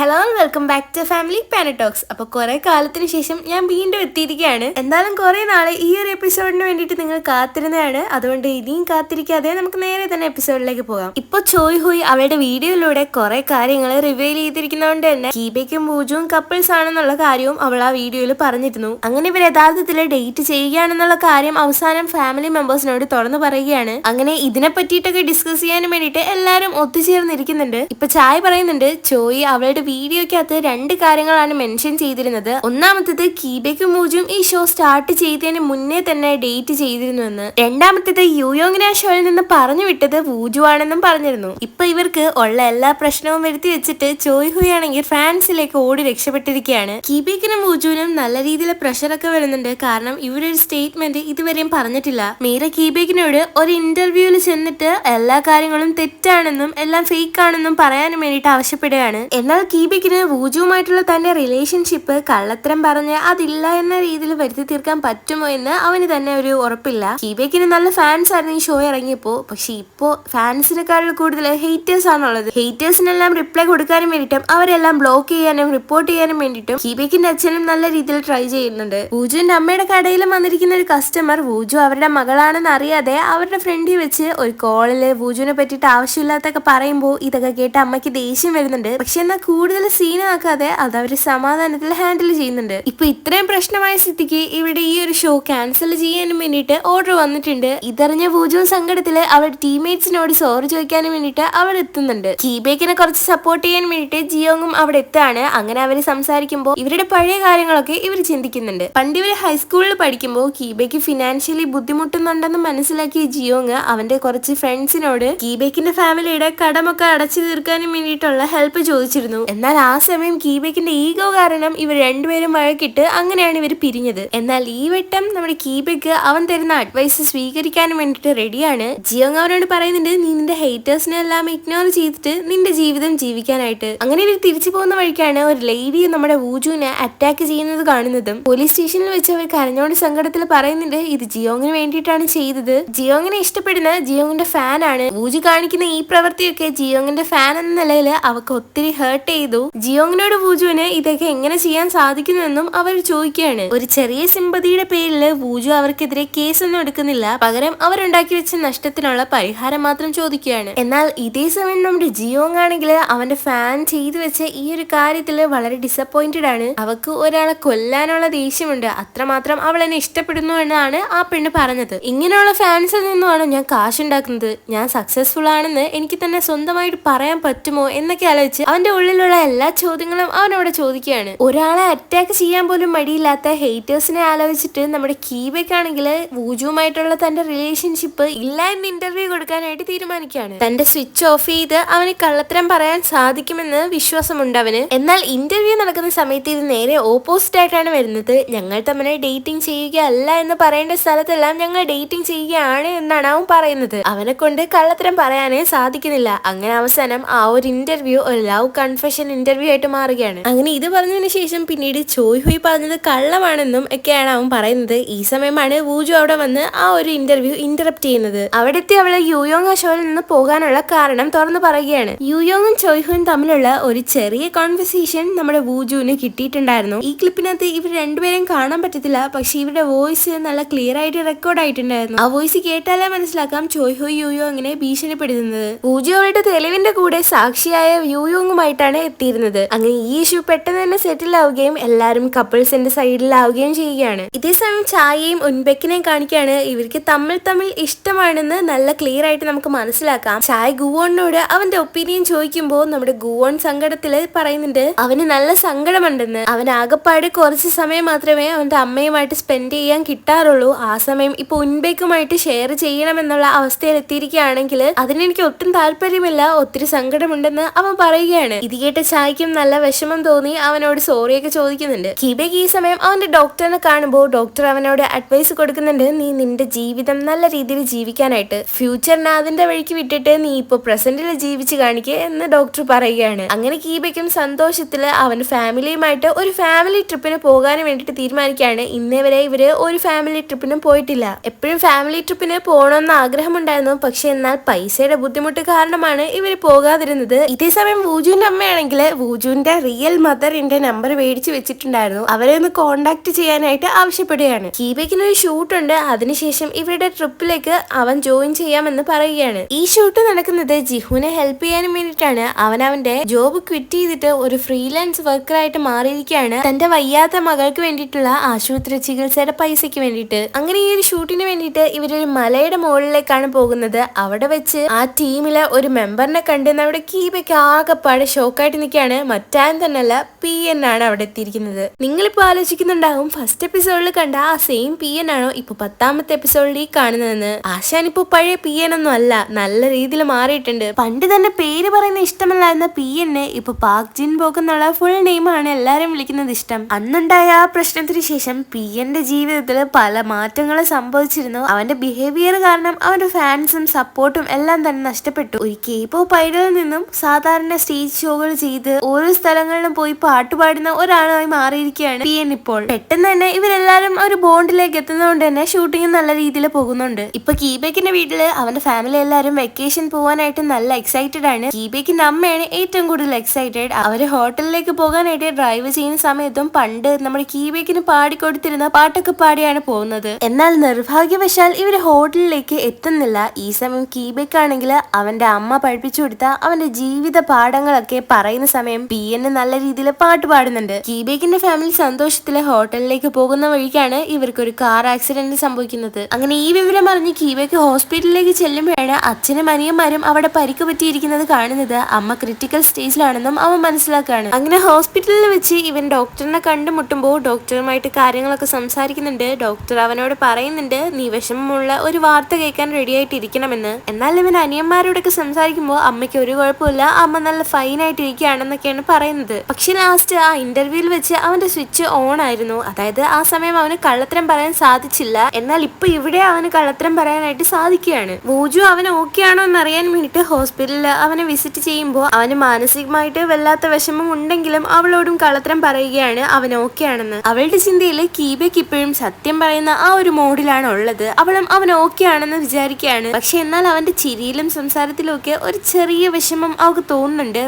Hello welcome back to family പാനറ്റോക്സ് അപ്പൊ കുറെ കാലത്തിന് ശേഷം ഞാൻ വീണ്ടും എത്തിയിരിക്കുകയാണ്. എന്തായാലും കുറെ നാളെ ഈ ഒരു എപ്പിസോഡിന് വേണ്ടിയിട്ട് നിങ്ങൾ കാത്തിരുന്നതാണ്. അതുകൊണ്ട് ഇനിയും കാത്തിരിക്കാതെ നമുക്ക് നേരെ തന്നെ എപ്പിസോഡിലേക്ക് പോകാം. ഇപ്പൊ ചോയ് ഹോയ് അവളുടെ വീഡിയോയിലൂടെ കുറെ കാര്യങ്ങൾ റിവീൽ ചെയ്തിരിക്കുന്നതുകൊണ്ട് തന്നെ കീബയ്ക്കും പൂജവും കപ്പിൾസ് ആണെന്നുള്ള കാര്യവും അവൾ ആ വീഡിയോയിൽ പറഞ്ഞിരുന്നു. അങ്ങനെ ഇവർ യഥാർത്ഥത്തിൽ ഡേറ്റ് ചെയ്യുകയാണെന്നുള്ള കാര്യം അവസാനം ഫാമിലി മെമ്പേഴ്സിനോട് തുറന്നു പറയുകയാണ്. അങ്ങനെ ഇതിനെ പറ്റിയിട്ടൊക്കെ ഡിസ്കസ് ചെയ്യാനും വേണ്ടിയിട്ട് എല്ലാവരും ഒത്തുചേർന്നിരിക്കുന്നുണ്ട്. ഇപ്പൊ ചായ പറയുന്നുണ്ട് ചോയ് അവളുടെ വീഡിയോക്കകത്ത് രണ്ട് കാര്യങ്ങളാണ് മെൻഷൻ ചെയ്തിരുന്നത്. ഒന്നാമത്തത് കീബയ്ക്കും മൂജും ഈ ഷോ സ്റ്റാർട്ട് ചെയ്തതിന് മുന്നേ തന്നെ ഡേറ്റ് ചെയ്തിരുന്നുവെന്ന്. രണ്ടാമത്തേത് യുയോങ്ങിനെ ഷോയിൽ നിന്ന് പറഞ്ഞു വിട്ടത് വൂജു ആണെന്നും പറഞ്ഞിരുന്നു. ഇപ്പൊ ഇവർക്ക് ഉള്ള എല്ലാ പ്രശ്നവും വരുത്തി വെച്ചിട്ട് ചോയ് ഹുയാണെങ്കിൽ ഫ്രാൻസിലേക്ക് ഓടി രക്ഷപ്പെട്ടിരിക്കുകയാണ്. കീബയ്ക്കിനും വൂജുവിനും നല്ല രീതിയിലെ പ്രഷറൊക്കെ വരുന്നുണ്ട്. കാരണം ഇവരൊരു സ്റ്റേറ്റ്മെന്റ് ഇതുവരെയും പറഞ്ഞിട്ടില്ല. മീര കീബേക്കിനോട് ഒരു ഇന്റർവ്യൂവിൽ ചെന്നിട്ട് എല്ലാ കാര്യങ്ങളും തെറ്റാണെന്നും എല്ലാം ഫേക്ക് ആണെന്നും പറയാനും വേണ്ടിയിട്ട് ആവശ്യപ്പെടുകയാണ്. എന്നാൽ കീബയ്ക്കിന് വൂജുവുമായിട്ടുള്ള തന്റെ റിലേഷൻഷിപ്പ് കള്ളത്തരം പറഞ്ഞ് അതില്ല എന്ന രീതിയിൽ വരുത്തി തീർക്കാൻ പറ്റുമോ എന്ന് അവന് തന്നെ ഒരു ഉറപ്പില്ല. കീബിക്കിന് നല്ല ഫാൻസ് ആയിരുന്നു ഈ ഷോ ഇറങ്ങിയപ്പോ പക്ഷെ ഇപ്പോ ഫാൻസിനെക്കാളും കൂടുതൽ ഹേറ്റേഴ്സ് ആണുള്ളത്. ഹേറ്റേഴ്സിനെല്ലാം റിപ്ലൈ കൊടുക്കാനും വേണ്ടിയിട്ടും അവരെല്ലാം ബ്ലോക്ക് ചെയ്യാനും റിപ്പോർട്ട് ചെയ്യാനും വേണ്ടിയിട്ടും കീബിക്കിന്റെ അച്ഛനും നല്ല രീതിയിൽ ട്രൈ ചെയ്യുന്നുണ്ട്. വൂജുവിന്റെ അമ്മയുടെ കടയിലും വന്നിരിക്കുന്ന ഒരു കസ്റ്റമർ വൂജു അവരുടെ മകളാണെന്ന് അറിയാതെ അവരുടെ ഫ്രണ്ടിൽ വെച്ച് ഒരു കോളിൽ വൂജുവിനെ പറ്റിയിട്ട് ആവശ്യമില്ലാത്തൊക്കെ പറയുമ്പോൾ ഇതൊക്കെ കേട്ട് അമ്മയ്ക്ക് ദേഷ്യം വരുന്നുണ്ട്. പക്ഷെ എന്നാൽ കൂടുതൽ സീനാക്കാതെ അത് അവർ സമാധാനത്തിൽ ഹാൻഡിൽ ചെയ്യുന്നുണ്ട്. ഇപ്പൊ ഇത്രയും പ്രശ്നമായ സ്ഥിതിക്ക് ഇവിടെ ഈ ഒരു ഷോ ക്യാൻസൽ ചെയ്യാനും വേണ്ടിയിട്ട് ഓർഡർ വന്നിട്ടുണ്ട്. ഇതറിഞ്ഞ പൂജവും സങ്കടത്തിൽ അവർ ടീംമേറ്റ്സിനോട് സോറി ചോദിക്കാനും വേണ്ടിയിട്ട് അവിടെ എത്തുന്നുണ്ട്. കീബേക്കിനെ കുറച്ച് സപ്പോർട്ട് ചെയ്യാൻ വേണ്ടിയിട്ട് ജിയോങ്ങും അവിടെ എത്താണ്. അങ്ങനെ അവർ സംസാരിക്കുമ്പോൾ ഇവരുടെ പഴയ കാര്യങ്ങളൊക്കെ ഇവർ ചിന്തിക്കുന്നുണ്ട്. പണ്ട് ഇവർ ഹൈസ്കൂളിൽ പഠിക്കുമ്പോൾ കീബേക്ക് ഫിനാൻഷ്യലി ബുദ്ധിമുട്ടുന്നുണ്ടെന്ന് മനസ്സിലാക്കിയ ജിയോങ് അവന്റെ കുറച്ച് ഫ്രണ്ട്സിനോട് കീബേക്കിന്റെ ഫാമിലിയുടെ കടമൊക്കെ അടച്ചു തീർക്കാനും വേണ്ടിയിട്ടുള്ള ഹെൽപ്പ് ചോദിച്ചിരുന്നു. എന്നാൽ ആ സമയം കീബക്കിന്റെ ഈഗോ കാരണം ഇവർ രണ്ടുപേരും വഴക്കിട്ട് അങ്ങനെയാണ് ഇവർ പിരിഞ്ഞത്. എന്നാൽ ഈ വട്ടം നമ്മുടെ കീബേക്ക് അവൻ തരുന്ന അഡ്വൈസ് സ്വീകരിക്കാനും വേണ്ടിട്ട് റെഡിയാണ് ജിയോങ് അവനോട് പറയുന്നുണ്ട് നീ നിന്റെ ഹേറ്റേഴ്സിനെ എല്ലാം ഇഗ്നോർ ചെയ്തിട്ട് നിന്റെ ജീവിതം ജീവിക്കാനായിട്ട്. അങ്ങനെ ഇവർ തിരിച്ചു പോകുന്ന വഴിക്കാണ് ഒരു ലേഡി നമ്മുടെ വൂജുവിനെ അറ്റാക്ക് ചെയ്യുന്നത് കാണുന്നതും. പോലീസ് സ്റ്റേഷനിൽ വെച്ച് അവർ കരഞ്ഞോണ്ട് സങ്കടത്തിൽ പറയുന്നുണ്ട് ഇത് ജിയോങ്ങിന് വേണ്ടിയിട്ടാണ് ചെയ്തത്. ജിയോങ്ങിനെ ഇഷ്ടപ്പെടുന്ന ജിയോങ്ങിന്റെ ഫാനാണ് വൂജു കാണിക്കുന്ന ഈ പ്രവൃത്തിയൊക്കെ ജിയോങ്ങിന്റെ ഫാൻ എന്ന നിലയിൽ അവർക്ക് ഒത്തിരി ഹേർട്ട് ചെയ്തു. ജിയോങ്ങിനോട് വൂജുവിന് ഇതൊക്കെ എങ്ങനെ ചെയ്യാൻ സാധിക്കുന്നുവെന്നും അവർ ചോദിക്കുകയാണ്. ഒരു ചെറിയ സിമ്പതിയുടെ പേരിൽ വൂജു അവർക്കെതിരെ കേസൊന്നും എടുക്കുന്നില്ല. പകരം അവരുണ്ടാക്കി വെച്ച നഷ്ടത്തിനുള്ള പരിഹാരം മാത്രം ചോദിക്കുകയാണ്. എന്നാൽ ഇതേ സമയം നമ്മുടെ ജിയോങ് ആണെങ്കിൽ അവന്റെ ഫാൻ ചെയ്തു വെച്ച ഈ ഒരു കാര്യത്തിൽ വളരെ ഡിസപ്പോയിന്റഡ് ആണ്. അവക്ക് ഒരാളെ കൊല്ലാനുള്ള ദേഷ്യമുണ്ട്. അത്രമാത്രം അവൾ എന്നെ ഇഷ്ടപ്പെടുന്നു എന്നാണ് ആ പെണ്ണ് പറഞ്ഞത്. ഇങ്ങനെയുള്ള ഫാൻസിൽ നിന്നുമാണ് ഞാൻ കാശുണ്ടാക്കുന്നത്. ഞാൻ സക്സസ്ഫുൾ ആണെന്ന് എനിക്ക് തന്നെ സ്വന്തമായിട്ട് പറയാൻ പറ്റുമോ എന്നൊക്കെ ആലോചിച്ച് അവന്റെ ഉള്ളിലുള്ള എല്ലാ ചോദ്യങ്ങളും അവൻ അവിടെ ചോദിക്കുകയാണ്. ഒരാളെ അറ്റാക്ക് ചെയ്യാൻ പോലും മടിയില്ലാത്ത ഹെയ്റ്റേഴ്സിനെ ആലോചിച്ചിട്ട് നമ്മുടെ കീബയ്ക്ക് ആണെങ്കിൽ വൂജുവുമായിട്ടുള്ള തന്റെ റിലേഷൻഷിപ്പ് ഇല്ല എന്ന് ഇന്റർവ്യൂ കൊടുക്കാനായിട്ട് തീരുമാനിക്കുകയാണ്. തന്റെ സ്വിച്ച് ഓഫ് ചെയ്ത് അവന് കള്ളത്തരം പറയാൻ സാധിക്കുമെന്ന് വിശ്വാസമുണ്ട് അവന്. എന്നാൽ ഇന്റർവ്യൂ നടക്കുന്ന സമയത്ത് ഇത് നേരെ ഓപ്പോസിറ്റ് ആയിട്ടാണ് വരുന്നത്. ഞങ്ങൾ തമ്മിൽ ഡേറ്റിംഗ് ചെയ്യുകയല്ല എന്ന് പറയേണ്ട സ്ഥലത്തെല്ലാം ഞങ്ങൾ ഡേറ്റിംഗ് ചെയ്യുകയാണ് എന്നാണ് അവൻ പറയുന്നത്. അവനെ കൊണ്ട് കള്ളത്തരം പറയാനേ സാധിക്കുന്നില്ല. അങ്ങനെ അവസാനം ആ ഒരു ഇന്റർവ്യൂ ഒരു ലവ് കൺഫെഷൻ ഇന്റർവ്യൂ ആയിട്ട് മാറുകയാണ്. അങ്ങനെ ഇത് പറഞ്ഞതിന് ശേഷം പിന്നീട് ചോയ് ഹുയ് പറഞ്ഞത് കള്ളമാണെന്നും ഒക്കെയാണ് അവൻ പറയുന്നത്. ഈ സമയമാണ് വൂജു അവിടെ വന്ന് ആ ഒരു ഇന്റർവ്യൂ ഇന്ററപ്റ്റ് ചെയ്യുന്നത്. അവിടെത്തെ അവൾ യുയോങ് ആ ഷോയിൽ നിന്ന് പോകാനുള്ള കാരണം തുറന്നു പറയുകയാണ്. യുയോങ്ങും ചോയ്ഹുവും തമ്മിലുള്ള ഒരു ചെറിയ കോൺവെർസേഷൻ നമ്മുടെ വൂജുവിന് കിട്ടിയിട്ടുണ്ടായിരുന്നു. ഈ ക്ലിപ്പിനകത്ത് ഇവർ രണ്ടുപേരെയും കാണാൻ പറ്റത്തില്ല. പക്ഷെ ഇവരുടെ വോയിസ് നല്ല ക്ലിയർ ആയിട്ട് റെക്കോർഡ് ആയിട്ടുണ്ടായിരുന്നു. ആ വോയിസ് കേട്ടാലേ മനസ്സിലാക്കാം ചോയ്ഹു യുയോ അങ്ങനെ ഭീഷണിപ്പെടുത്തുന്നത്. വൂജു അവളുടെ തെളിവിന്റെ കൂടെ സാക്ഷിയായ യുയോങ്ങുമായിട്ടാണ് എത്തിയിരുന്നത് അങ്ങനെ ഈ ഇഷ്യൂ പെട്ടെന്ന് തന്നെ സെറ്റിൽ ആവുകയും എല്ലാവരും കപ്പിൾസിന്റെ സൈഡിലാവുകയും ചെയ്യുകയാണ്. ഇതേസമയം ചായയും ഉൻബെക്കിനെയും കാണിക്കുകയാണ്. ഇവർക്ക് തമ്മിൽ തമ്മിൽ ഇഷ്ടമാണെന്ന് നല്ല ക്ലിയർ ആയിട്ട് നമുക്ക് മനസ്സിലാക്കാം. ചായ ഗുവോണിനോട് അവന്റെ ഒപ്പീനിയൻ ചോദിക്കുമ്പോൾ നമ്മുടെ ഗുവോൺ സങ്കടത്തിൽ പറയുന്നുണ്ട് അവന് നല്ല സങ്കടമുണ്ടെന്ന്. അവൻ ആകപ്പാട് കുറച്ച് സമയം മാത്രമേ അവന്റെ അമ്മയുമായിട്ട് സ്പെൻഡ് ചെയ്യാൻ കിട്ടാറുള്ളൂ. ആ സമയം ഇപ്പൊ ഉൻബെക്കുമായിട്ട് ഷെയർ ചെയ്യണമെന്നുള്ള അവസ്ഥയിൽ എത്തിയിരിക്കുകയാണെങ്കിൽ അതിനെനിക്ക് ഒട്ടും താല്പര്യമില്ല. ഒത്തിരി സങ്കടമുണ്ടെന്ന് അവൻ പറയുകയാണ്. ഇത് കേട്ട ചായക്കും നല്ല വിഷമം തോന്നി. അവനോട് സോറിയൊക്കെ ചോദിക്കുന്നുണ്ട്. കിബേക്ക് ഈ സമയം അവന്റെ ഡോക്ടറിനെ കാണുമ്പോൾ ഡോക്ടർ അവനോട് അഡ്വൈസ് കൊടുക്കുന്നുണ്ട്. നീ നിന്റെ ജീവിതം നല്ല രീതിയിൽ ജീവിക്കാനായിട്ട്. ഫ്യൂച്ചറിനെ അതിന്റെ വഴിക്ക് വിട്ടിട്ട് നീ ഇപ്പൊ പ്രസന്റിൽ ജീവിച്ച് കാണിക്കുക എന്ന് ഡോക്ടർ പറയുകയാണ്. അങ്ങനെ കീബയ്ക്കും സന്തോഷത്തിൽ അവൻ ഫാമിലിയുമായിട്ട് ഒരു ഫാമിലി ട്രിപ്പിന് പോകാൻ വേണ്ടിയിട്ട് തീരുമാനിക്കുകയാണ്. ഇന്നേ വരെ ഇവർ ഒരു ഫാമിലി ട്രിപ്പിനും പോയിട്ടില്ല. എപ്പോഴും ഫാമിലി ട്രിപ്പിന് പോകണമെന്ന് ആഗ്രഹമുണ്ടായിരുന്നു. പക്ഷെ എന്നാൽ പൈസയുടെ ബുദ്ധിമുട്ട് കാരണമാണ് ഇവർ പോകാതിരുന്നത്. ഇതേ സമയം അമ്മയാണെങ്കിൽ ആണെങ്കിൽ വൂജുവിന്റെ റിയൽ മദറിന്റെ നമ്പർ മേടിച്ചു വെച്ചിട്ടുണ്ടായിരുന്നു. അവരെ ഒന്ന് കോണ്ടാക്ട് ചെയ്യാനായിട്ട് ആവശ്യപ്പെടുകയാണ്. കീബയ്ക്കിന് ഒരു ഷൂട്ട് ഉണ്ട്. അതിനുശേഷം ഇവരുടെ ട്രിപ്പിലേക്ക് അവൻ ജോയിൻ ചെയ്യാമെന്ന് പറയുകയാണ്. ഈ ഷൂട്ട് നടക്കുന്നത് ജിഹുവിനെ ഹെൽപ്പ് ചെയ്യാനും വേണ്ടിയിട്ടാണ്. അവൻ അവന്റെ ജോബ് ക്വിറ്റ് ചെയ്തിട്ട് ഒരു ഫ്രീലാൻസ് വർക്കറായിട്ട് മാറിയിരിക്കുകയാണ്. തന്റെ വയ്യാത്ത മകൾക്ക് വേണ്ടിയിട്ടുള്ള ആശുപത്രി ചികിത്സയുടെ പൈസയ്ക്ക് വേണ്ടിയിട്ട്. അങ്ങനെ ഈ ഒരു ഷൂട്ടിന് വേണ്ടിയിട്ട് ഇവരൊരു മലയുടെ മുകളിലേക്കാണ് പോകുന്നത്. അവിടെ വെച്ച് ആ ടീമിലെ ഒരു മെമ്പറിനെ കണ്ട് നമ്മുടെ കീബയ്ക്ക് ആകെപ്പാടെ ഷോക്കായിട്ട് നിൽക്കുകയാണ്. മറ്റാരും തന്നെയല്ല പി എൻ ആണ് അവിടെ എത്തിയിരിക്കുന്നത്. നിങ്ങളിപ്പോൾ ആലോചിക്കുന്നുണ്ടാവും ഫസ്റ്റ് എപ്പിസോഡിൽ കണ്ട ആ സെയിം പി എൻ ആണോ ഇപ്പൊ പത്താമത്തെ എപ്പിസോഡിൽ കാണുന്നതെന്ന്. ആശാൻ ഇപ്പൊ പഴയ പി എൻ ഒന്നും അല്ല നല്ല രീതിയിൽ മാറിയിട്ടുണ്ട്. പണ്ട് തന്നെ പേര് പറയുന്ന ഇഷ്ടമല്ലായിരുന്ന പി എന്നെ ഇപ്പൊ പാക് ജിൻ ബോക്ക് എന്നുള്ള ഫുൾ നെയിമാണ് എല്ലാരും വിളിക്കുന്നത് ഇഷ്ടം. അന്നുണ്ടായ ആ പ്രശ്നത്തിന് ശേഷം പി എന്റെ ജീവിതത്തിൽ പല മാറ്റങ്ങളും സംഭവിച്ചിരുന്നു. അവന്റെ ബിഹേവിയർ കാരണം അവന്റെ ഫാൻസും സപ്പോർട്ടും എല്ലാം തന്നെ നഷ്ടപ്പെട്ടു. ഒരു കെ പോപ്പ് ഐഡലിൽ നിന്നും സാധാരണ സ്റ്റേജ് ഷോകൾ ചെയ്ത് ഓരോ സ്ഥലങ്ങളിലും പോയി പാട്ട് പാടുന്ന ഒരാളായി മാറിയിരിക്കുകയാണ് പി എൻ ഇപ്പോൾ. പെട്ടെന്ന് തന്നെ ഇവരെല്ലാരും ഒരു ബോണ്ടിലേക്ക് എത്തുന്നതുകൊണ്ട് തന്നെ ഷൂട്ടിംഗ് നല്ല രീതിയിൽ പോകുന്നുണ്ട്. ഇപ്പൊ കീബേക്കിന്റെ വീട്ടിൽ അവന്റെ ഫാമിലി എല്ലാരും വെക്കേഷൻ പോകാനായിട്ട് നല്ല എക്സൈറ്റഡ് ആണ്. കീബേക്കിന്റെ അമ്മയാണ് ഏറ്റവും കൂടുതൽ എക്സൈറ്റഡ് അവർ ഹോട്ടലിലേക്ക് പോകാനായിട്ട് ഡ്രൈവ് ചെയ്യുന്ന സമയത്തും പണ്ട് നമ്മുടെ കീബേക്കിന് പാടിക്കൊടുത്തിരുന്ന പാട്ടൊക്കെ പാടിയാണ് പോകുന്നത്. എന്നാൽ നിർഭാഗ്യവശാൽ ഇവർ ഹോട്ടലിലേക്ക് എത്തുന്നില്ല. ഈ സമയം കീബേക്ക് ആണെങ്കിൽ അവന്റെ അമ്മ പഠിപ്പിച്ചു കൊടുത്ത അവന്റെ ജീവിത പാഠങ്ങളൊക്കെ പറയുന്ന സമയം പി എന് നല്ല രീതിയിൽ പാട്ട് പാടുന്നുണ്ട്. കീബേക്കിന്റെ ഫാമിലി സന്തോഷത്തിൽ ഹോട്ടലിലേക്ക് പോകുന്ന വഴിക്കാണ് ഇവർക്ക് ഒരു കാർ ആക്സിഡന്റ് സംഭവിക്കുന്നത്. അങ്ങനെ ഈ വിവരം അറിഞ്ഞ് കീബേക്ക് ഹോസ്പിറ്റലിലേക്ക് ചെല്ലുമ്പോഴാണ് അച്ഛനും അനിയന്മാരും അവിടെ പരിക്ക് പറ്റിയിരിക്കുന്നത് കാണുന്നത്. അമ്മ ക്രിട്ടിക്കൽ സ്റ്റേജിലാണെന്നും അവൻ മനസ്സിലാക്കാണ്. അങ്ങനെ ഹോസ്പിറ്റലിൽ വെച്ച് ഇവൻ ഡോക്ടറിനെ കണ്ടുമുട്ടുമ്പോൾ ഡോക്ടറുമായിട്ട് കാര്യങ്ങളൊക്കെ സംസാരിക്കുന്നുണ്ട്. ഡോക്ടർ അവനോട് പറയുന്നുണ്ട് നീ വിഷമമുള്ള ഒരു വാർത്ത കേൾക്കാൻ റെഡി ആയിട്ടിരിക്കണമെന്ന്. എന്നാൽ ഇവൻ അനിയന്മാരോടൊക്കെ സംസാരിക്കുമ്പോൾ അമ്മയ്ക്ക് ഒരു കുഴപ്പമില്ല. അമ്മ നല്ല ഫൈൻ ആയിട്ട് ഇരിക്കുകയാണെന്നൊക്കെയാണ് പറയുന്നത്. പക്ഷെ ലാസ്റ്റ് ആ ഇന്റർവ്യൂവിൽ വെച്ച് അവന്റെ സ്വിച്ച് ഓൺ ആയിരുന്നു. അതായത് ആ സമയം അവന് കള്ളത്തരം പറയാൻ സാധിച്ചില്ല. എന്നാൽ ഇപ്പൊ ഇവിടെ അവന് കള്ളത്തരം പറയാനായിട്ട് സാധിക്കുകയാണ്. വൂജു അവൻ ഓക്കെ ആണോ എന്ന് അറിയാൻ വേണ്ടിയിട്ട് ഹോസ്പിറ്റലിൽ അവനെ വിസിറ്റ് ചെയ്യുമ്പോൾ അവന് മാനസികമായിട്ട് വല്ലാത്ത വിഷമം ഉണ്ടെങ്കിലും അവളോടും കള്ളത്തരം പറയുകയാണ് അവൻ ഓക്കെ ആണെന്ന്. അവളുടെ ചിന്തയിൽ കീബയ്ക്ക് ഇപ്പോഴും സത്യം പറയുന്ന ആ ഒരു മോഡിലാണ് ഉള്ളത്. അവളും അവൻ ഓക്കെ ആണെന്ന് വിചാരിക്കുകയാണ്. പക്ഷെ എന്നാൽ അവന്റെ ചിരിയിലും സംസാരത്തിലും ഒക്കെ ഒരു ചെറിയ വിഷമം അവൾക്ക് തോന്നുന്നുണ്ട്.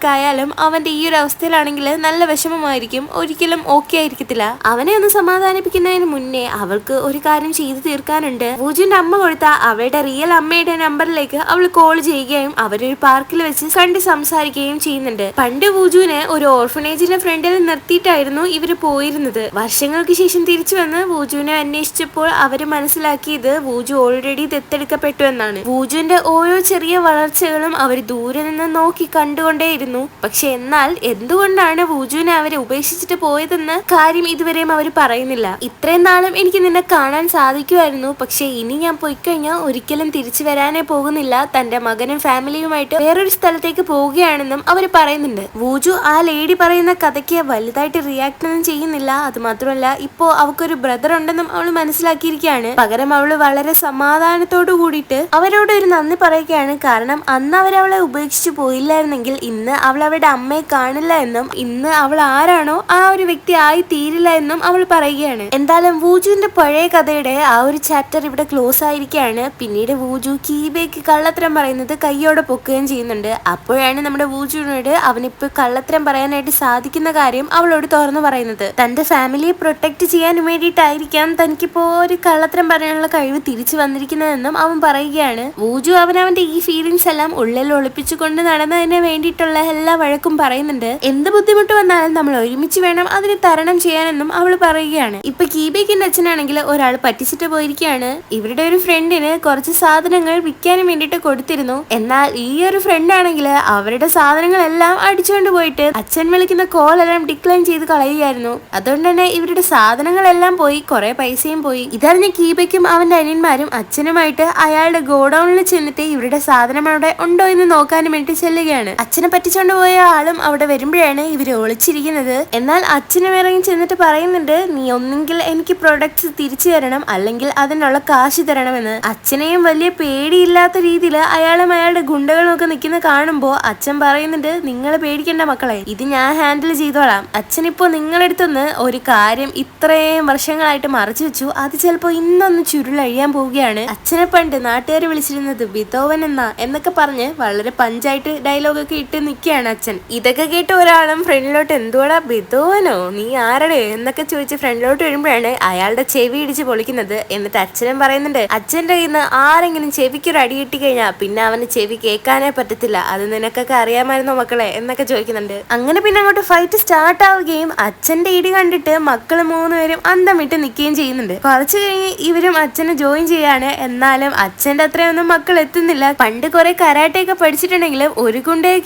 മറ്റുള്ളവർക്കായാലും അവന്റെ ഈ ഒരു അവസ്ഥയിലാണെങ്കിൽ നല്ല വിഷമമായിരിക്കും. ഒരിക്കലും ഓക്കെ ആയിരിക്കത്തില്ല. അവനെ ഒന്ന് സമാധാനിപ്പിക്കുന്നതിന് മുന്നേ അവൾക്ക് ഒരു കാര്യം ചെയ്തു തീർക്കാനുണ്ട്. പൂജുന്റെ അമ്മ കൊടുത്ത അവളുടെ റിയൽ അമ്മയുടെ നമ്പറിലേക്ക് അവൾ കോൾ ചെയ്യുകയും അവരൊരു പാർക്കിൽ വെച്ച് കണ്ട് സംസാരിക്കുകയും ചെയ്യുന്നുണ്ട്. പണ്ട് പൂജുവിനെ ഒരു ഓർഫനേജിന്റെ ഫ്രണ്ടിൽ നിർത്തിയിട്ടായിരുന്നു ഇവർ പോയിരുന്നത്. വർഷങ്ങൾക്ക് ശേഷം തിരിച്ചു വന്ന് വൂജുവിനെ അന്വേഷിച്ചപ്പോൾ അവർ മനസ്സിലാക്കിയത് വൂജു ഓൾറെഡി ദത്തെടുക്കപ്പെട്ടു എന്നാണ്. വൂജുവിന്റെ ഓരോ ചെറിയ വളർച്ചകളും അവർ ദൂരെ നിന്ന് നോക്കി കണ്ടുകൊണ്ടേയിരുന്നു. പക്ഷെ എന്നാൽ എന്തുകൊണ്ടാണ് വൂജുവിനെ അവരെ ഉപേക്ഷിച്ചിട്ട് പോയതെന്ന് കാര്യം ഇതുവരെയും അവർ പറയുന്നില്ല. ഇത്രയും നാളും എനിക്ക് നിന്നെ കാണാൻ സാധിക്കുമായിരുന്നു. പക്ഷെ ഇനി ഞാൻ പോയി കഴിഞ്ഞാൽ ഒരിക്കലും തിരിച്ചു വരാനേ പോകുന്നില്ല. തന്റെ മകനും ഫാമിലിയുമായിട്ട് വേറൊരു സ്ഥലത്തേക്ക് പോവുകയാണെന്നും അവർ പറയുന്നുണ്ട്. വൂജു ആ ലേഡി പറയുന്ന കഥയ്ക്ക് വലുതായിട്ട് റിയാക്ട് ഒന്നും ചെയ്യുന്നില്ല. അത് മാത്രമല്ല ഇപ്പോ അവക്കൊരു ബ്രദർ ഉണ്ടെന്നും അവൾ മനസ്സിലാക്കിയിരിക്കുകയാണ്. പകരം അവൾ വളരെ സമാധാനത്തോടു കൂടിയിട്ട് അവരോട് ഒരു നന്ദി പറയുകയാണ്. കാരണം അന്ന് അവരവളെ ഉപേക്ഷിച്ചു പോയില്ലായിരുന്നെങ്കിൽ ഇന്ന് അവൾ അവളുടെ അമ്മയെ കാണില്ല എന്നും ഇന്ന് അവൾ ആരാണോ ആ ഒരു വ്യക്തി ആയി തീരില്ല എന്നും അവൾ പറയുകയാണ്. എന്തായാലും വൂജുവിന്റെ പഴയ കഥയുടെ ആ ഒരു ചാപ്റ്റർ ഇവിടെ ക്ലോസ് ആയിരിക്കുകയാണ്. പിന്നീട് വൂജു കീബേക്ക് കള്ളത്തരം പറയുന്നത് കൈയോടെ പൊക്കുകയും ചെയ്യുന്നുണ്ട്. അപ്പോഴാണ് നമ്മുടെ വൂജുവിനോട് അവനിപ്പോ കള്ളത്തരം പറയാനായിട്ട് സാധിക്കുന്ന കാര്യം അവളോട് തുറന്നു പറയുന്നത്. തന്റെ ഫാമിലിയെ പ്രൊട്ടക്ട് ചെയ്യാൻ വേണ്ടിയിട്ടായിരിക്കാം തനിക്കിപ്പോ ഒരു കള്ളത്തരം പറയാനുള്ള കഴിവ് തിരിച്ചു വന്നിരിക്കുന്നതെന്നും അവൻ പറയുകയാണ്. വൂജു അവൻ അവന്റെ ഈ ഫീലിംഗ്സ് എല്ലാം ഉള്ളിൽ ഒളിപ്പിച്ചുകൊണ്ട് നടന്നതിന് വേണ്ടിയിട്ടുള്ള എല്ലാ വഴക്കും പറയുന്നുണ്ട്. എന്ത് ബുദ്ധിമുട്ട് വന്നാലും നമ്മൾ ഒരുമിച്ച് വേണം അതിനെ തരണം ചെയ്യാനെന്നും അവൾ പറയുകയാണ്. ഇപ്പൊ കീബേക്കിന്റെ അച്ഛനാണെങ്കിൽ ഒരാൾ പറ്റിച്ചിട്ട് പോയിരിക്കുകയാണ്. ഇവരുടെ ഒരു ഫ്രണ്ടിന് കുറച്ച് സാധനങ്ങൾ വിൽക്കാനും വേണ്ടിയിട്ട് കൊടുത്തിരുന്നു. എന്നാൽ ഈ ഒരു ഫ്രണ്ട് ആണെങ്കിൽ അവരുടെ സാധനങ്ങളെല്ലാം അടിച്ചുകൊണ്ട് പോയിട്ട് അച്ഛൻ വിളിക്കുന്ന കോൾ എല്ലാം ഡിക്ലൈൻ ചെയ്ത് കളയുകയായിരുന്നു. അതുകൊണ്ട് തന്നെ ഇവരുടെ സാധനങ്ങളെല്ലാം പോയി കുറെ പൈസയും പോയി. ഇതറിഞ്ഞ കീബയ്ക്കും അവന്റെ അനിയന്മാരും അച്ഛനുമായിട്ട് അയാളുടെ ഗോഡൌണിൽ ചെന്നിട്ട് ഇവരുടെ സാധനം അവിടെ ഉണ്ടോ എന്ന് നോക്കാനും വേണ്ടി ചെല്ലുകയാണ്. അച്ഛനെ പറ്റിച്ചുകൊണ്ട് പോയ ആളും അവിടെ വരുമ്പോഴാണ് ഇവർ ഒളിച്ചിരിക്കുന്നത്. എന്നാൽ അച്ഛനും ഇറങ്ങി ചെന്നിട്ട് പറയുന്നുണ്ട് നീ ഒന്നെങ്കിൽ എനിക്ക് പ്രൊഡക്ട്സ് തിരിച്ചു തരണം അല്ലെങ്കിൽ അതിനുള്ള കാശ് തരണമെന്ന്. അച്ഛനെയും വലിയ പേടിയില്ലാത്ത രീതിയിൽ അയാളും അയാളുടെ ഗുണ്ടകളും ഒക്കെ നിൽക്കുന്ന കാണുമ്പോൾ അച്ഛൻ പറയുന്നുണ്ട് നിങ്ങൾ പേടിക്കേണ്ട മക്കളെ ഇത് ഞാൻ ഹാൻഡിൽ ചെയ്തോളാം. അച്ഛനിപ്പോ നിങ്ങളെടുത്തുനിന്ന് ഒരു കാര്യം ഇത്രയും വർഷങ്ങളായിട്ട് മറച്ചു വെച്ചു. അത് ചിലപ്പോൾ ഇന്നൊന്ന് ചുരുളഴിയാൻ പോവുകയാണ്. അച്ഛനെ പണ്ട് നാട്ടുകാർ വിളിച്ചിരുന്നത് വിധോവൻ എന്നാ എന്നൊക്കെ പറഞ്ഞ് വളരെ പഞ്ചായിട്ട് ഡയലോഗൊക്കെ ഇട്ട് നിൽക്കുക നിൽക്കുകയാണ് അച്ഛൻ. ഇതൊക്കെ കേട്ട് ഒരാളും ഫ്രണ്ടിലോട്ട് എന്തുവാടാ ബിദോനോ നീ ആരടെ? എന്നൊക്കെ ചോദിച്ച് ഫ്രണ്ടിലോട്ട് വരുമ്പോഴാണ് അയാളുടെ ചെവി ഇടിച്ച് പൊളിക്കുന്നത്. എന്നിട്ട് അച്ഛനും പറയുന്നുണ്ട് അച്ഛന്റെ കയ്യിൽ നിന്ന് ആരെങ്കിലും ചെവിക്കൊരു അടി കിട്ടി കഴിഞ്ഞാൽ പിന്നെ അവന് ചെവി കേൾക്കാനേ പറ്റത്തില്ല. അത് നിനക്കൊക്കെ അറിയാമായിരുന്നോ മക്കളെ? എന്നൊക്കെ ചോദിക്കുന്നുണ്ട്. അങ്ങനെ പിന്നെ അങ്ങോട്ട് ഫൈറ്റ് സ്റ്റാർട്ട് ആവുകയും അച്ഛന്റെ ഇടി കണ്ടിട്ട് മക്കൾ മൂന്നുപേരും അന്തം വിട്ട് നിൽക്കുകയും ചെയ്യുന്നുണ്ട്. കുറച്ച് കഴിഞ്ഞ് ഇവരും അച്ഛനെ ജോയിൻ ചെയ്യാണ്. എന്നാലും അച്ഛന്റെ അത്രയൊന്നും മക്കൾ എത്തുന്നില്ല പണ്ട് കുറെ കരാട്ടയൊക്കെ പഠിച്ചിട്ടുണ്ടെങ്കിലും ഒരു കുണ്ടയെ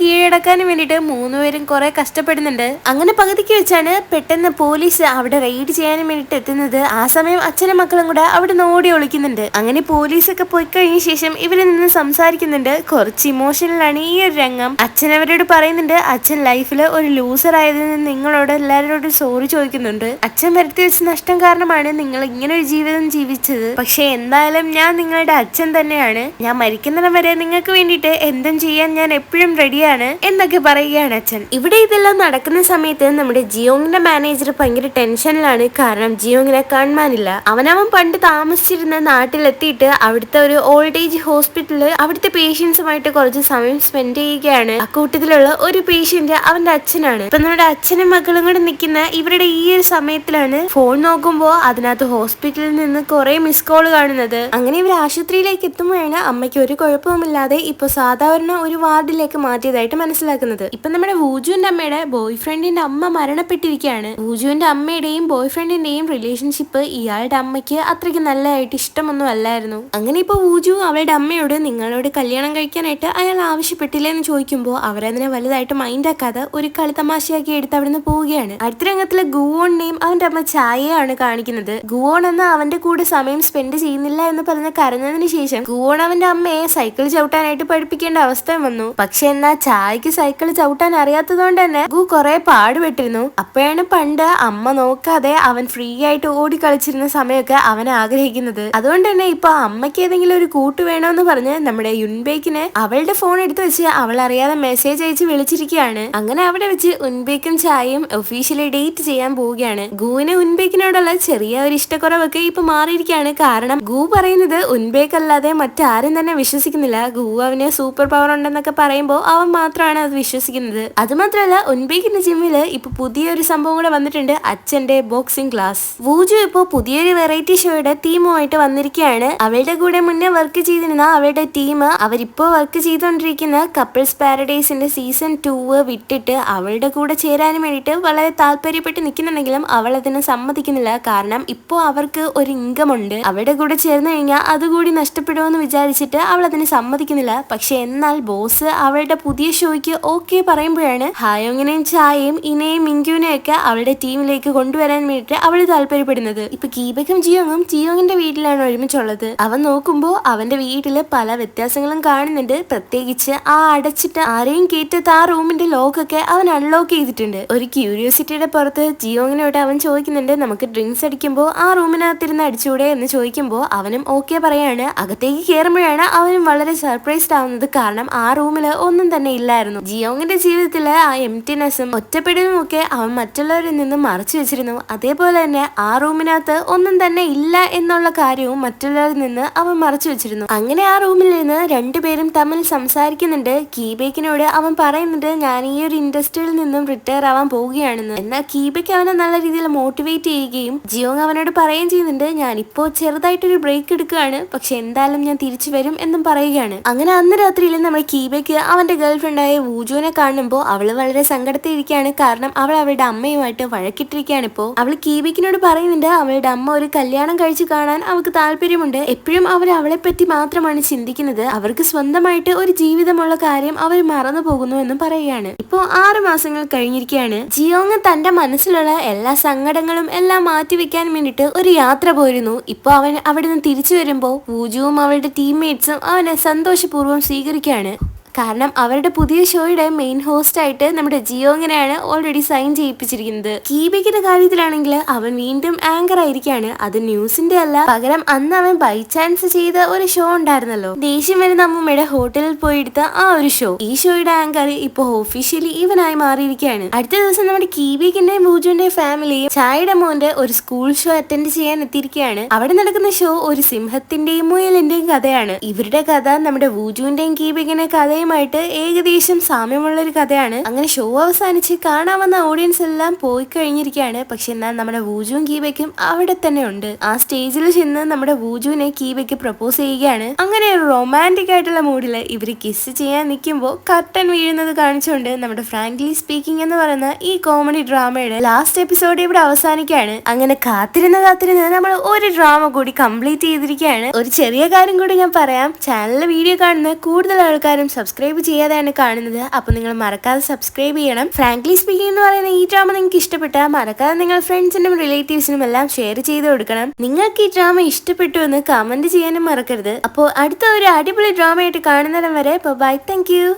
കീഴടക്കാനും വേണ്ടിയിട്ട് മൂന്നുപേരും കുറെ കഷ്ടപ്പെടുന്നുണ്ട്. അങ്ങനെ പകുതിക്ക് വെച്ചാണ് പെട്ടെന്ന് പോലീസ് അവിടെ റെയ്ഡ് ചെയ്യാനും വേണ്ടിട്ട് എത്തുന്നത്. ആ സമയം അച്ഛനും മക്കളും കൂടെ അവിടെ നിന്ന് ഓടി ഒളിക്കുന്നുണ്ട്. അങ്ങനെ പോലീസൊക്കെ പോയി കഴിഞ്ഞ ശേഷം ഇവരിൽ നിന്ന് സംസാരിക്കുന്നുണ്ട്. കുറച്ച് ഇമോഷണൽ ആണ് ഈ ഒരു രംഗം. അച്ഛൻ അവരോട് പറയുന്നുണ്ട് അച്ഛൻ ലൈഫിൽ ഒരു ലൂസർ ആയതിന് നിങ്ങളോട് എല്ലാവരോടും സോറി ചോദിക്കുന്നുണ്ട്. അച്ഛൻ വരുത്തി വെച്ച നഷ്ടം കാരണമാണ് നിങ്ങൾ ഇങ്ങനെ ഒരു ജീവിതം ജീവിച്ചത്. പക്ഷെ എന്തായാലും ഞാൻ നിങ്ങളുടെ അച്ഛൻ തന്നെയാണ്. ഞാൻ മരിക്കുന്നവരെ വരെ നിങ്ങൾക്ക് വേണ്ടിയിട്ട് എന്തും ചെയ്യാൻ ഞാൻ എപ്പോഴും റെഡിയാണ് എന്നൊക്കെ പറയുകയാണ് അച്ഛൻ. ഇവിടെ ഇതെല്ലാം നടക്കുന്ന സമയത്ത് നമ്മുടെ ജിയോങ്ങിന്റെ മാനേജർ ഭയങ്കര ടെൻഷനിലാണ് കാരണം ജിയോങ്ങിനെ കാണാനില്ല അവനവൻ പണ്ട് താമസിച്ചിരുന്ന നാട്ടിലെത്തിയിട്ട് അവിടുത്തെ ഒരു ഓൾഡ് ഏജ് ഹോസ്പിറ്റലിൽ അവിടുത്തെ പേഷ്യൻസുമായിട്ട് കുറച്ച് സമയം സ്പെൻഡ് ചെയ്യുകയാണ്. അക്കൂട്ടത്തിലുള്ള ഒരു പേഷ്യന്റ് അവന്റെ അച്ഛനാണ്. ഇപ്പൊ നമ്മുടെ അച്ഛനും മക്കളും കൂടെ നിൽക്കുന്ന ഇവരുടെ ഈ ഒരു സമയത്തിലാണ് ഫോൺ നോക്കുമ്പോൾ അതിനകത്ത് ഹോസ്പിറ്റലിൽ നിന്ന് കുറെ മിസ് കോൾ കാണുന്നത്. അങ്ങനെ ഇവർ ആശുപത്രിയിലേക്ക് എത്തുമ്പോഴാണ് അമ്മയ്ക്ക് ഒരു കുഴപ്പവുമില്ലാതെ ഇപ്പൊ സാധാരണ ഒരു വാർഡിലേക്ക് മാറ്റിയതായിട്ട് മനസ്സിലാക്കുന്നത്. ഇപ്പൊ നമ്മുടെ വൂജുവിന്റെ അമ്മയുടെ ബോയ് ഫ്രണ്ടിന്റെ അമ്മ മരണപ്പെട്ടിരിക്കുകയാണ്. വൂജുവിന്റെ അമ്മയുടെയും ബോയ് ഫ്രണ്ടിന്റെയും റിലേഷൻഷിപ്പ് ഇയാളുടെ അമ്മയ്ക്ക് അത്രയ്ക്ക് നല്ലതായിട്ട് ഇഷ്ടമൊന്നും അല്ലായിരുന്നു. അങ്ങനെ ഇപ്പൊ വൂജു അവളുടെ അമ്മയോട് നിങ്ങളോട് കല്യാണം കഴിക്കാനായിട്ട് അയാൾ ആവശ്യപ്പെട്ടില്ല എന്ന് ചോദിക്കുമ്പോൾ അവരതിനെ വലുതായിട്ട് മൈൻഡ് ആക്കാതെ ഒരു കളിത്തമാശയാക്കി എടുത്ത് അവിടുന്ന് പോവുകയാണ്. അടുത്ത രംഗത്തിലെ ഗുവോണിനെയും അവന്റെ അമ്മ ചായയാണ് കാണിക്കുന്നത്. ഗുവോൺ എന്ന അവന്റെ കൂടെ സമയം സ്പെൻഡ് ചെയ്യുന്നില്ല എന്ന് പറഞ്ഞ് കരഞ്ഞതിന് ശേഷം ഗുവോൺ അവന്റെ അമ്മയെ സൈക്കിൾ ചവിട്ടാനായിട്ട് പഠിപ്പിക്കേണ്ട അവസ്ഥ വന്നു. പക്ഷെ എന്നാ ചായക്ക് സൈക്കിൾ ചവിട്ടാൻ അറിയാത്തതുകൊണ്ട് തന്നെ ഗു കുറെ പാടുപെട്ടിരുന്നു. അപ്പോഴാണ് പണ്ട് അമ്മ നോക്കാതെ അവൻ ഫ്രീ ആയിട്ട് ഓടി കളിച്ചിരുന്ന സമയമൊക്കെ അവൻ ആഗ്രഹിക്കുന്നത്. അതുകൊണ്ട് തന്നെ ഇപ്പൊ അമ്മയ്ക്ക് ഏതെങ്കിലും ഒരു കൂട്ട് വേണമെന്ന് പറഞ്ഞ് നമ്മുടെ യുൻബേക്കിന് അവളുടെ ഫോൺ എടുത്ത് വെച്ച് അവൾ അറിയാതെ മെസ്സേജ് അയച്ച് വിളിച്ചിരിക്കുകയാണ്. അങ്ങനെ അവിടെ വെച്ച് ഉൻബേക്കും ചായയും ഒഫീഷ്യലി ഡേറ്റ് ചെയ്യാൻ പോവുകയാണ്. ഗുവിന് ഉൻബേക്കിനോടുള്ള ചെറിയ ഒരു ഇഷ്ടക്കുറവൊക്കെ ഇപ്പൊ മാറിയിരിക്കുകയാണ്. കാരണം ഗു പറയുന്നത് ഉൻബേക്ക് അല്ലാതെ മറ്റാരും തന്നെ വിശ്വസിക്കുന്നില്ല. ഗു അവന് സൂപ്പർ പവർ ഉണ്ടെന്നൊക്കെ പറയുമ്പോൾ അവൻ മാത്രമാണ് അത് വിശ്വസിക്കുന്നത്. അത് മാത്രമല്ല ഉൻബേക്കിന്റെ ജിമ്മിൽ ഇപ്പൊ പുതിയൊരു സംഭവം കൂടെ വന്നിട്ടുണ്ട് അച്ഛന്റെ ബോക്സിംഗ് ക്ലാസ് വൂജു ഇപ്പോ പുതിയൊരു വെറൈറ്റി ഷോയുടെ ടീമുമായിട്ട് വന്നിരിക്കുകയാണ്. അവളുടെ കൂടെ മുന്നേ വർക്ക് ചെയ്തിരുന്ന അവളുടെ ടീം അവരിപ്പോ വർക്ക് ചെയ്തുകൊണ്ടിരിക്കുന്ന കപ്പിൾസ് പാരഡൈസിന്റെ സീസൺ ടൂ വിട്ടിട്ട് അവളുടെ കൂടെ ചേരാനും വേണ്ടിയിട്ട് വളരെ താല്പര്യപ്പെട്ട് നിൽക്കുന്നുണ്ടെങ്കിലും അവൾ അതിന് സമ്മതിക്കുന്നില്ല. കാരണം ഇപ്പോൾ അവർക്ക് ഒരു ഇൻകം ഉണ്ട്. അവളുടെ കൂടെ ചേർന്ന് കഴിഞ്ഞാൽ അതുകൂടി നഷ്ടപ്പെടുമെന്ന് വിചാരിച്ചിട്ട് അവൾ അതിന് സമ്മതിക്കുന്നില്ല. പക്ഷെ എന്നാൽ ബോസ് അവളുടെ പുതിയ ഷോയ്ക്ക് ഓക്കെ പറയുമ്പോഴാണ് ഹായോങ്ങിനെയും ചായയും ഇനയും മിങ്കുവിനെയും ഒക്കെ അവളുടെ ടീമിലേക്ക് കൊണ്ടുവരാൻ വേണ്ടിയിട്ട് അവൾ താല്പര്യപ്പെടുന്നത്. ഇപ്പൊ കീബക്കും ജിയോങ്ങും ജിയോങ്ങിന്റെ വീട്ടിലാണ് ഒരുമിച്ചുള്ളത്. അവൻ നോക്കുമ്പോ അവന്റെ വീട്ടിൽ പല വ്യത്യാസങ്ങളും കാണുന്നുണ്ട്. പ്രത്യേകിച്ച് ആ അടച്ചിട്ട് ആരെയും കേറ്റത്ത് ആ റൂമിന്റെ ലോക്കൊക്കെ അവൻ അൺലോക്ക് ചെയ്തിട്ടുണ്ട്. ഒരു ക്യൂരിയോസിറ്റിയുടെ പുറത്ത് ജിയോങ്ങിനോട് അവൻ ചോദിക്കുന്നുണ്ട് നമുക്ക് ഡ്രിങ്ക്സ് അടിക്കുമ്പോൾ ആ റൂമിനകത്തിരുന്ന് അടിച്ചുകൂടെ എന്ന് ചോദിക്കുമ്പോൾ അവനും ഓക്കെ പറയാണ്. അകത്തേക്ക് കയറുമ്പോഴാണ് അവനും വളരെ സർപ്രൈസ്ഡ് ആവുന്നത്. കാരണം ആ റൂമിൽ ഒന്നും തന്നെ ഇല്ലായിരുന്നു. ജിയോങ്ങിന്റെ ജീവിതത്തിലെ ആ എംറ്റിനെസ്സും ഒറ്റപ്പെടലും ഒക്കെ അവൻ മറ്റുള്ളവരിൽ നിന്ന് മറച്ചു വെച്ചിരുന്നു. അതേപോലെ തന്നെ ആ റൂമിനകത്ത് ഒന്നും തന്നെ ഇല്ല എന്നുള്ള കാര്യവും മറ്റുള്ളവരിൽ നിന്ന് അവൻ മറച്ചു വെച്ചിരുന്നു. അങ്ങനെ ആ റൂമിൽ നിന്ന് രണ്ടുപേരും തമ്മിൽ സംസാരിക്കുന്നുണ്ട്. കീബേക്കിനോട് അവൻ പറയുന്നുണ്ട് ഞാൻ ഈ ഒരു ഇൻഡസ്ട്രിയിൽ നിന്നും റിട്ടയർ ആവാൻ പോവുകയാണെന്ന്. എന്നാൽ കീബയ്ക്ക് അവനെ നല്ല രീതിയിൽ മോട്ടിവേറ്റ് ചെയ്യുകയും ജിയോങ് അവനോട് പറയുകയും ചെയ്യുന്നുണ്ട് ഞാൻ ഇപ്പോൾ ചെറുതായിട്ടൊരു ബ്രേക്ക് എടുക്കുകയാണ് പക്ഷെ എന്തായാലും ഞാൻ തിരിച്ചു വരും എന്നും പറയുകയാണ്. അങ്ങനെ അന്ന് രാത്രിയിൽ നമ്മുടെ കീബയ്ക്ക് അവന്റെ ഗേൾ ഫ്രണ്ടായ വൂജുവിനെ കാണുമ്പോൾ അവൾ വളരെ സങ്കടത്തിലിരിക്കുകയാണ്. കാരണം അവൾ അവളുടെ അമ്മയുമായിട്ട് വഴക്കിട്ടിരിക്കുകയാണ് ഇപ്പോൾ അവൾ കീബിക്കിനോട് പറയുന്നുണ്ട് അവളുടെ അമ്മ ഒരു കല്യാണം കഴിച്ചു കാണാൻ അവൾക്ക് താല്പര്യമുണ്ട്. എപ്പോഴും അവർ അവളെ പറ്റി മാത്രമാണ് ചിന്തിക്കുന്നത്. അവർക്ക് സ്വന്തമായിട്ട് ഒരു ജീവിതമുള്ള കാര്യം അവർ മറന്നു പോകുന്നു എന്നും പറയുകയാണ്. ഇപ്പോ ആറു മാസങ്ങൾ കഴിഞ്ഞിരിക്കുകയാണ്. ജിയോങ് തന്റെ മനസ്സിലുള്ള എല്ലാ സങ്കടങ്ങളും എല്ലാം മാറ്റിവെക്കാൻ വേണ്ടിയിട്ട് ഒരു യാത്ര പോയിരുന്നു. ഇപ്പൊ അവൻ അവിടെ നിന്ന് തിരിച്ചു വരുമ്പോ പൂജുവും അവളുടെ ടീംമേറ്റ്സും അവനെ സന്തോഷപൂർവം സ്വീകരിക്കുകയാണ്. കാരണം അവരുടെ പുതിയ ഷോയുടെ മെയിൻ ഹോസ്റ്റ് ആയിട്ട് നമ്മുടെ ജിയോങ്ങിനെയാണ് ഓൾറെഡി സൈൻ ചെയ്യിപ്പിച്ചിരിക്കുന്നത്? കീബിക്കിന്റെ കാര്യത്തിലാണെങ്കിൽ അവൻ വീണ്ടും ആങ്കർ ആയിരിക്കാണ്. അത് ന്യൂസിന്റെ അല്ല. പകരം അന്ന് അവൻ ബൈ ചാൻസ് ചെയ്ത ഒരു ഷോ ഉണ്ടായിരുന്നല്ലോ. ദേഷ്യം വരുന്ന അമ്മൂമ്മയുടെ ഹോട്ടലിൽ പോയി എടുത്ത ആ ഒരു ഷോ ഈ ഷോയുടെ ആങ്കർ ഇപ്പൊ ഒഫീഷ്യലി ഇവനായി മാറിയിരിക്കുകയാണ്. അടുത്ത ദിവസം നമ്മുടെ കീബിക്കിന്റെയും ബൂജുവിന്റെയും ഫാമിലി ചായയുടെ മോന്റെ ഒരു സ്കൂൾ ഷോ അറ്റൻഡ് ചെയ്യാൻ എത്തിയിരിക്കുകയാണ്. അവിടെ നടക്കുന്ന ഷോ ഒരു സിംഹത്തിന്റെയും മുയലിന്റെയും കഥയാണ്. ഇവരുടെ കഥ നമ്മുടെ വൂജുവിന്റെയും കീബിക്കിന്റെ കഥയും കഥയുമായിട്ട് ഏകദേശം സാമ്യമുള്ള ഒരു കഥയാണ്. അങ്ങനെ ഷോ അവസാനിച്ച് കാണാൻ വന്ന ഓഡിയൻസ് എല്ലാം പോയി കഴിഞ്ഞിരിക്കുകയാണ്. പക്ഷെ എന്നാൽ നമ്മുടെ വൂജുവും കീബയ്ക്കും അവിടെ തന്നെ ഉണ്ട്. ആ സ്റ്റേജിൽ ചെന്ന് നമ്മുടെ വൂജുവിനെ കീബയ്ക്ക് പ്രപ്പോസ് ചെയ്യുകയാണ്. അങ്ങനെ ഒരു റൊമാന്റിക് ആയിട്ടുള്ള മൂഡിൽ ഇവർ കിസ് ചെയ്യാൻ നിൽക്കുമ്പോൾ കർട്ടൻ വീഴുന്നത് കാണിച്ചുകൊണ്ട് നമ്മുടെ ഫ്രാങ്ക്ലി സ്പീക്കിംഗ് എന്ന് പറയുന്ന ഈ കോമഡി ഡ്രാമയുടെ ലാസ്റ്റ് എപ്പിസോഡ് ഇവിടെ അവസാനിക്കുകയാണ്. അങ്ങനെ കാത്തിരുന്ന് കാത്തിരുന്ന് നമ്മൾ ഒരു ഡ്രാമ കൂടി കംപ്ലീറ്റ് ചെയ്തിരിക്കുകയാണ്. ഒരു ചെറിയ കാര്യം കൂടി ഞാൻ പറയാം. ചാനലിലെ വീഡിയോ കാണുന്ന കൂടുതൽ ആൾക്കാരും സബ്സ്ക്രൈബ് ചെയ്യാതെയാണ് കാണുന്നത്. അപ്പോൾ നിങ്ങൾ മറക്കാതെ സബ്സ്ക്രൈബ് ചെയ്യണം. ഫ്രാങ്ക്ലി സ്പീക്കിംഗ് എന്ന് പറയുന്ന ഈ ഡ്രാമ നിങ്ങൾക്ക് ഇഷ്ടപ്പെട്ടാൽ മറക്കാതെ നിങ്ങൾ ഫ്രണ്ട്സിനും റിലേറ്റീവ്സിനും എല്ലാം ഷെയർ ചെയ്ത് കൊടുക്കണം. നിങ്ങൾക്ക് ഈ ഡ്രാമ ഇഷ്ടപ്പെട്ടു എന്ന് കമന്റ് ചെയ്യാനും മറക്കരുത്. അപ്പോൾ അടുത്ത ഒരു അടിപൊളി ഡ്രാമയായിട്ട് കാണുന്നിടം വരെ ബൈ താങ്ക്